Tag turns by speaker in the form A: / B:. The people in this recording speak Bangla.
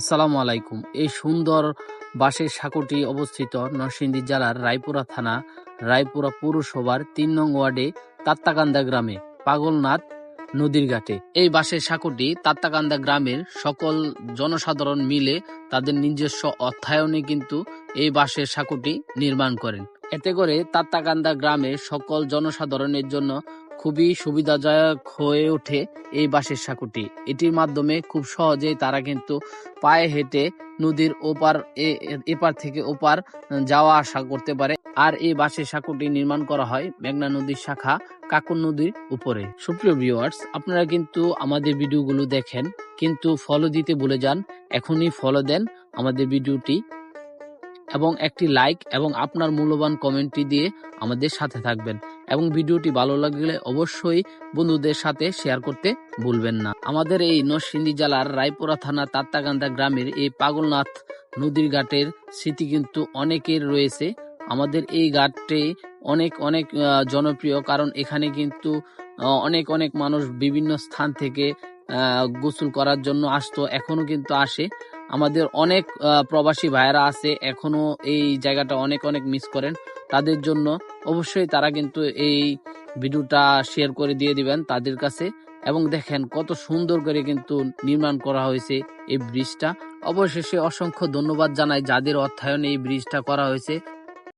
A: আসসালামু আলাইকুম। এই সুন্দর বাঁশের সাঁকোটি অবস্থিত নরসিংদী জেলার রায়পুরা থানা, রায়পুরা পৌরসভার তিন নং ওয়ার্ডে তাত্তাকান্দা গ্রামে, পাগলনাথ নদীর ঘাটে। এই বাঁশের সাঁকোটি তাত্তাকান্দা গ্রামের সকল জনসাধারণ মিলে তাদের নিজস্ব অর্থায়নে কিন্তু এই বাঁশের সাঁকোটি নির্মাণ করেন। এতে করে তাত্তাকান্দা গ্রামের সকল জনসাধারণের জন্য খুবই সুবিধাজনক হয়ে ওঠে এই বাঁশের সাঁকুটি। এটির মাধ্যমে খুব সহজেই তারা কিন্তু পায়ে হেঁটে নদীর ওপার এপার থেকে ওপার যাওয়া আসা করতে পারে। আর এই বাঁশের সাঁকোটি নির্মাণ করা হয় মেঘনা নদীর শাখা কাকুর নদীর উপরে। সুপ্রিয় ভিউয়ার্স আপনারা কিন্তু আমাদের ভিডিওগুলো দেখেন, কিন্তু ফলো দিতে ভুলে যান, এখনই ফলো দেন আমাদের ভিডিওটি। এবং একটি লাইক এবং আপনার মূল্যবান কমেন্টটি দিয়ে আমাদের সাথে থাকবেন। এবং ভিডিওটি ভালো লাগলে অবশ্যই বন্ধুদের সাথে শেয়ার করতে ভুলবেন না। আমাদের এই নরসিংদী জেলার রায়পুরা থানা তাত্তাগান্দা গ্রামের এই পাগলনাথ নদীর ঘাটের স্মৃতি কিন্তু অনেকের রয়েছে। আমাদের এই ঘাটটি অনেক অনেক জনপ্রিয় কারণ এখানে কিন্তু অনেক অনেক মানুষ বিভিন্ন স্থান থেকে গোসল করার জন্য আসতো, এখনও কিন্তু আসে। আমাদের অনেক প্রবাসী ভাইয়েরা আছে, এখনও এই জায়গাটা অনেক অনেক মিস করেন। তাদের জন্য। অবশ্যই তারা কিন্তু এই ভিডিওটা শেয়ার করে দিয়ে দিবেন তাদের কাছে। এবং দেখেন কত সুন্দর করে কিন্তু নির্মাণ করা হয়েছে এই ব্রিজটা অবশেষে অসংখ্য ধন্যবাদ জানাই যাদের অর্থায়নে এই ব্রিজটা করা হয়েছে।